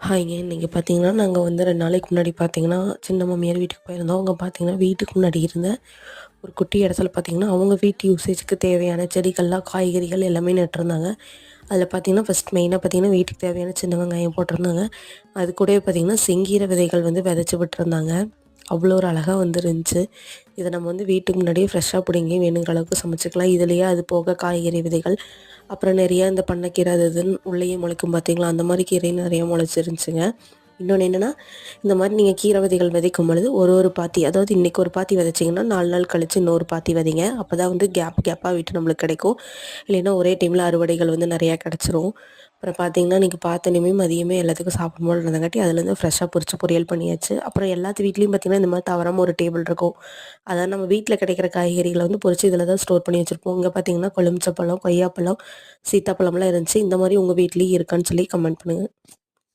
ஹாய்ங்க. இன்றைக்கி பார்த்தீங்கன்னா நாங்கள் வந்து ரெண்டு நாளைக்கு முன்னாடி பார்த்தீங்கன்னா சின்ன மாமியார் வீட்டுக்கு போயிருந்தோம். அவங்க பார்த்தீங்கன்னா வீட்டுக்கு முன்னாடி இருந்த ஒரு குட்டி இடத்துல பார்த்தீங்கன்னா அவங்க வீட்டு யூசேஜுக்கு தேவையான செடிகள்லாம் காய்கறிகள் எல்லாமே நட்டுருந்தாங்க. அதில் பார்த்தீங்கன்னா ஃபஸ்ட் மெயினாக பார்த்தீங்கன்னா வீட்டுக்கு தேவையான சின்ன வெங்காயம் போட்டிருந்தாங்க. அது கூடவே பார்த்தீங்கன்னா செங்கீரை விதைகள் வந்து விதைச்சி விட்டுருந்தாங்க. அவ்வளோ ஒரு அழகாக வந்து இருந்துச்சு இதை நம்ம வந்து வீட்டுக்கு முன்னாடியே ஃப்ரெஷ்ஷாக பிடிங்கி வேணுங்கிற அளவுக்கு சமைச்சிக்கலாம். இதுலேயே அது போக காய்கறி விதைகள் அப்புறம் நிறையா இந்த பண்ணைக்கீரை அது இதுன்னு உள்ளேயே முளைக்கும் பார்த்தீங்களா அந்த மாதிரி கீரையும் நிறையா முளைச்சிருந்துச்சுங்க. இன்னொன்று என்னென்னா இந்த மாதிரி நீங்கள் கீரை விதைகள் விதைக்கும் பொழுது ஒரு ஒரு பாத்தி அதாவது இன்றைக்கி ஒரு பாத்தி விதைச்சிங்கன்னா நாலு நாள் கழித்து இன்னொரு பாத்தி விதைங்க. அப்போ தான் வந்து கேப் கேப்பாக விட்டு நம்மளுக்கு கிடைக்கும். இல்லைன்னா ஒரே டைமில் அறுவடைகள் வந்து நிறையா கிடச்சிரும். அப்புறம் பார்த்தீங்கன்னா இன்றைக்கி பார்த்தனையுமே மதியமே எல்லாத்துக்கும் சாப்பிடும்போது இருந்தங்காட்டி அதுலேருந்து ஃப்ரெஷ்ஷாக பொரிச்சு பொரியல் பண்ணியாச்சு. அப்புறம் எல்லாத்து வீட்லேயும் பார்த்திங்கன்னா இந்த மாதிரி தவறாமல் ஒரு டேபிள் இருக்கும். அதான் நம்ம வீட்டில் கிடைக்கிற காய்கறிகளை வந்து பொரிச்சு இதில் தான் ஸ்டோர் பண்ணி வச்சுருப்போம். இங்கே பார்த்தீங்கன்னா கொழுமிச்சப்பழம் கொய்யாப்பழம் சீத்தாப்பழம்லாம் இருந்துச்சு. இந்த மாதிரி உங்கள் வீட்லேயும் இருக்கான்னு சொல்லி கமெண்ட் பண்ணுங்கள்